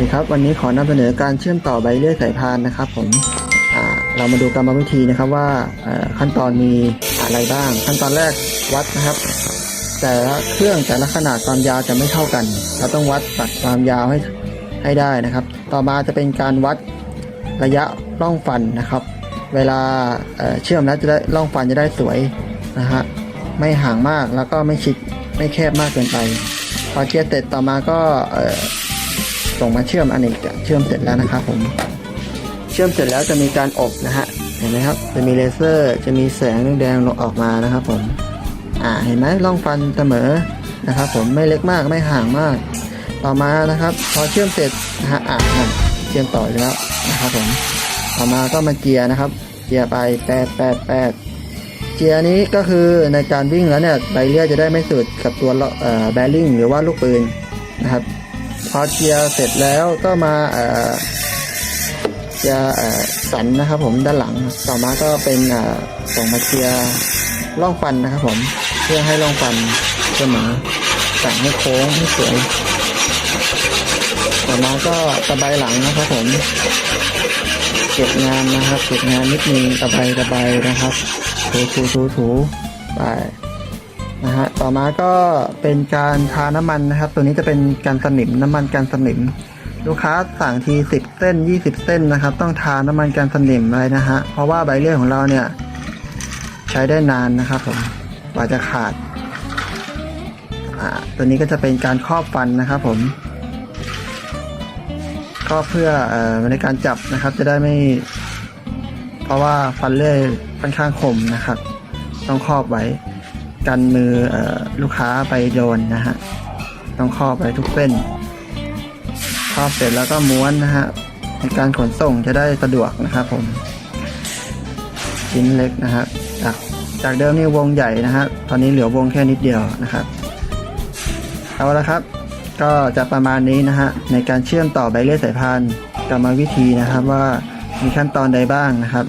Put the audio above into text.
ดีครับ วันนี้ขอนำเสนอการเชื่อมต่อใบเลื่อยสายพานนะครับผมเรามาดูกรรมวิธีนะครับว่าขั้นตอนมีอะไรบ้าง ขั้นตอนแรกวัดนะครับ แต่ละเครื่องแต่ละขนาดความยาวจะไม่เท่ากัน เราต้องวัดตัดความยาวให้ให้ได้นะครับ ต่อมาจะเป็นการวัดระยะร่องฟันนะครับ เวลาเเชื่อมแล้วจะได้ร่องฟันจะได้สวยนะฮะไม่ห่างมากแล้วก็ไม่ชิดไม่แคบมากเกินไปพอเชียร์เสร็จต่อมาก็เอ่อ ส่งมาเชื่อมอันนี้จะเชื่อมเสร็จแล้วนะครับผม เชื่อมเสร็จแล้วจะมีการอบนะฮะ เห็นไหมครับ จะมีเลเซอร์ จะมีแสงแดงลงออกมานะครับผม อ่า เห็นไหมร่องฟันเสมอนะครับผมไม่เล็กมากไม่ห่างมาก ต่อมานะครับ พอเชื่อมเสร็จนะฮะอ่านั่นเชื่อมต่อแล้วนะครับผม ต่อมาก็มาเจียร์นะครับ เจียร์ไปแปดแปดแปดเจียร์นี้ก็คือในการวิ่งแล้วเนี่ยใบเลื่อยจะได้ไม่สุดกับตัวเอ่อแบริ่งหรือว่าลูกปืนนะครับ พอเจียเสร็จแล้วก็มาเอ่อเจียเอ่อสันนะครับผมด้านหลัง ต่อมาก็เป็นเอ่อส่งมาเจียร์ร่องฟันนะครับผมเพื่อให้ร่องฟันเสมอแต่งให้โค้งให้สวยต่อมาก็ตะไบหลังนะครับผมเก็บงานนะครับเก็บงานนิดนึงตะไบตะไบนะครับถูถูถูถูไป นะฮะต่อมาก็เป็นการทาน้ำมันนะครับ ตัวนี้จะเป็นการสนิมน้ำมันการสนิม ลูกค้าสั่งทีสิบเส้นยี่สิบเส้นนะครับ ต้องทาน้ำมันการสนิมเลยนะฮะเพราะว่าใบเลื่อยของเราเนี่ย ใช้ได้นานนะครับผมกว่าจะขาดตัวนี้ก็จะเป็นการครอบฟันนะครับผมครอบเพื่ออในการจับนะครับ จะได้ไม่ เพราะว่าฟันเลื่อยค่อนข้างคมนะครับ ต้องครอบไว้ กันมืออลูกค้าไปโดนนะฮะต้องครอบไว้ทุกเส้นครอบเสร็จแล้วก็ม้วนนะฮะในการขนส่งจะได้สะดวกนะครับผมชิ้นเล็กนะฮะจากจากเดิมนี่วงใหญ่นะฮะตอนนี้เหลือวงแค่นิดเดียวนะครับ เอาละครับ ก็จะประมาณนี้นะฮะในการเชื่อมต่อใบเลื่อยสายพานกรรมวิธีนะครับว่ามีขั้นตอนใดบ้างนะครับ